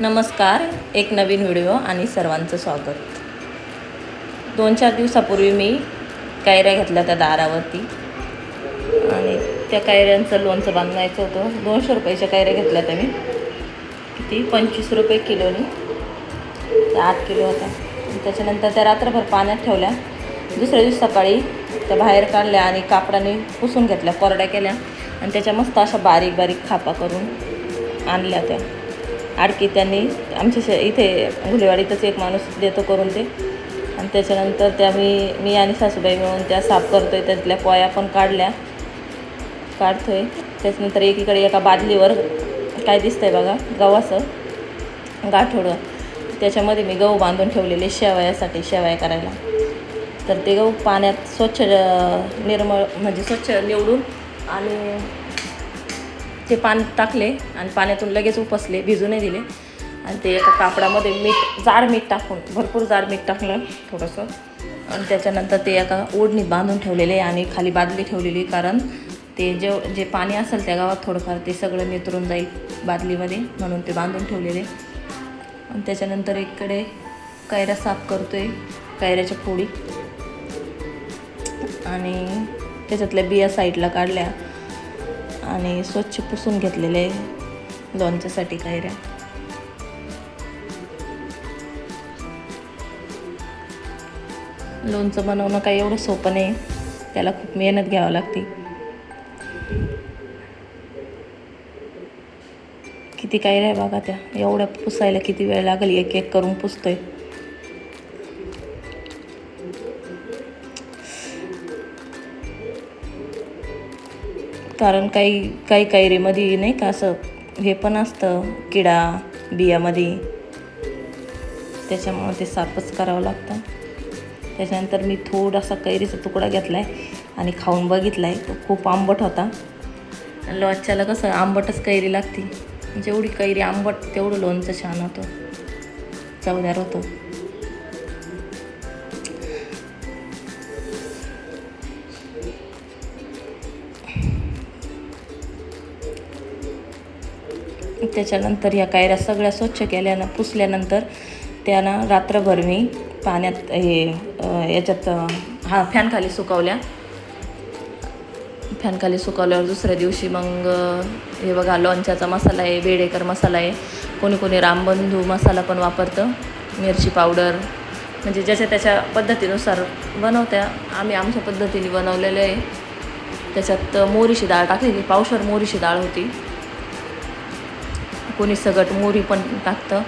नमस्कार एक नवीन व्हिडिओ आणि सर्वांचं स्वागत. दोन चार दिवसापूर्वी मी कैऱ्या घेतल्या त्या दारावरती. आणि त्या कैऱ्यांचं लोणचं बांधायचं होतं. दोनशे रुपयाच्या कैऱ्या घेतल्या त्या मी. किती? पंचवीस रुपये किलोनी त्या आठ किलो होत्या. त्याच्यानंतर त्या रात्रभर पाण्यात ठेवल्या. दुसऱ्या दिवस सकाळी त्या बाहेर काढल्या आणि कापडाने पुसून घेतल्या कोरड्या केल्या. आणि त्याच्या मस्त अशा बारीक बारीक खापा करून आणल्या त्या. आडकी त्यांनी आमच्या शे इथे घुलेवाडीतच एक माणूस देतो करून ते. आणि त्याच्यानंतर त्या मी मी आणि सासूबाई मिळून त्या साफ करतो आहे त्यातल्या पोया पण काढल्या. काढतो आहे त्याच्यानंतर एकीकडे एका बादलीवर काय दिसतंय बघा गव्हाचं गाठोडं. त्याच्यामध्ये मी गहू बांधून ठेवलेले शेवयासाठी शेवया करायला. तर ते गहू पाण्यात स्वच्छ निर्मळ म्हणजे स्वच्छ निवडून आणि ते पान टाकले आणि पाण्यातून लगेच उपसले भिजू नाही दिले. आणि ते एका कापडामध्ये मीठ जाड मीठ टाकून भरपूर जाड मीठ टाकलं थोडंसं. आणि त्याच्यानंतर ते एका ओढणीत बांधून ठेवलेले आणि खाली बादली ठेवलेली कारण ते जे जे पाणी असेल त्या गावात थोडंफार ते सगळं नितरून जाईल बादलीमध्ये म्हणून ते बांधून ठेवलेले. आणि त्याच्यानंतर इकडे कैऱ्या साफ करतो आहे कैऱ्याच्या फोडी आणि त्याच्यातल्या बिया साईडला काढल्या. आणि स्वच्छ पुसून घेतलेले लोणच्यासाठी कैऱ्या लोणचं बनवणं काही एवढं सोपं नाही. त्याला खूप मेहनत घ्यावं लागते. किती कैऱ्या आहे बघा त्या. एवढ्या पुसायला किती वेळ लागेल? एक एक करून पुसतोय. कारण काही काही कैरीमध्ये नाही का असं हे पण असतं किडा बियामध्ये. त्याच्यामुळं ते साफच करावं लागतं. त्याच्यानंतर मी थोडासा कैरीचा तुकडा घेतला आहे आणि खाऊन बघितला आहे तो खूप आंबट होता. लोणच्याला कसं आंबटच कैरी लागते. जेवढी कैरी आंबट तेवढं लोणचं छान होतं. चवदार होतो. त्याच्यानंतर ह्या कायऱ्या सगळ्या स्वच्छ केल्यानं पुसल्यानंतर त्यानं रात्रभर मी पाण्यात हे याच्यात हा फॅनखाली सुकवल्या. फॅनखाली सुकवल्यावर दुसऱ्या दिवशी मग हे बघा लोणच्याचा मसाला आहे बेडेकर मसाला आहे. कोणी कोणी रामबंधू मसाला पण वापरतं. मिरची पावडर. म्हणजे ज्याच्या त्याच्या पद्धतीनुसार बनवत्या. आम्ही आमच्या पद्धतीने बनवलेलं आहे. त्याच्यात मोरीची डाळ टाकलेली पावसावर मोरीची डाळ होती. कोणी सगट मोरी पण टाकतं.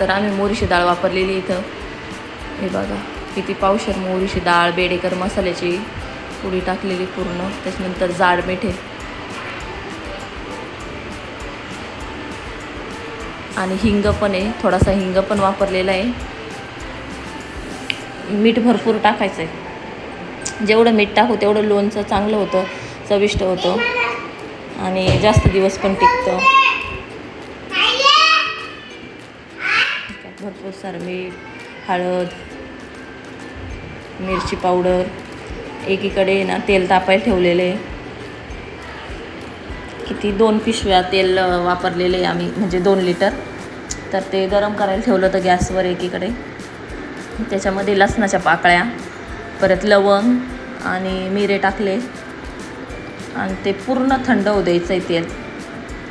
तर आम्ही मोरीची डाळ वापरलेली इथं. हे बघा किती पावशर मोरीची डाळ बेडेकर मसाल्याची पुडी टाकलेली पूर्ण. त्याच्यानंतर जाड मिठे. आणि हिंग पण आहे थोडासा हिंग पण वापरलेला आहे. मीठ भरपूर टाकायचं आहे जेवढं मीठ टाकू तेवढं लोणचं चांगलं होतं चविष्ट होतं. आणि जास्त दिवस पण टिकतं. भरपूर सारं मीठ हळद मिरची पावडर एकीकडे ना तेल तापायला ठेवलेले. किती दोन पिशव्या तेल वापरलेले आम्ही म्हणजे दोन लिटर. तर ते गरम करायला ठेवलं होतं गॅसवर एकीकडे. त्याच्यामध्ये लसणाच्या पाकळ्या परत लवंग आणि मिरे टाकले. आणि ते पूर्ण थंड होऊ द्यायचं आहे तेल.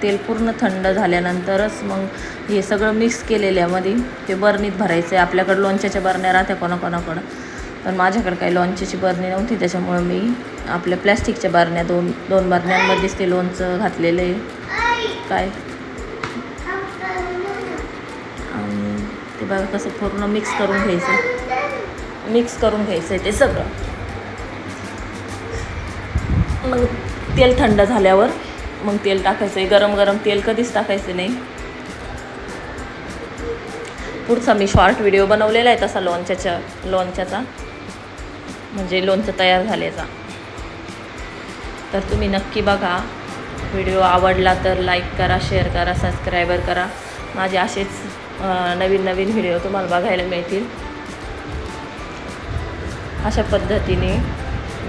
तेल पूर्ण थंड झाल्यानंतरच मग हे सगळं मिक्स केलेल्यामध्ये ते बरणीत भरायचं आहे आपल्याकडं लोणच्याच्या बरण्या राहत्या कोणाकोणाकडं. पण माझ्याकडे काही लोणच्याची बरणी नव्हती त्याच्यामुळं मी आपल्या प्लॅस्टिकच्या बरण्या दोन दोन बरण्यांमध्येच ते लोणचं घातलेलं आहे. काय? आणि ते बघा कसं पूर्ण मिक्स करून घ्यायचं. मिक्स करून घ्यायचं आहे ते सगळं. मग तेल थंड झाल्यावर मग तेल टाकायचं आहे गरम गरम तेल कधीच टाकायचं नाही. पुढचा मी शॉर्ट व्हिडिओ बनवलेला आहे तसा लोणच्याच्या लोणच्याचा. म्हणजे लोणचं तयार झाल्याचा. तर तुम्ही नक्की बघा. व्हिडिओ आवडला तर लाईक करा शेअर करा सबस्क्रायबर करा. माझे असेच नवीन नवीन व्हिडिओ तुम्हाला बघायला मिळतील. अशा पद्धतीने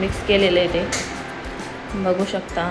मिक्स केलेलं आहे ते. बघू शकता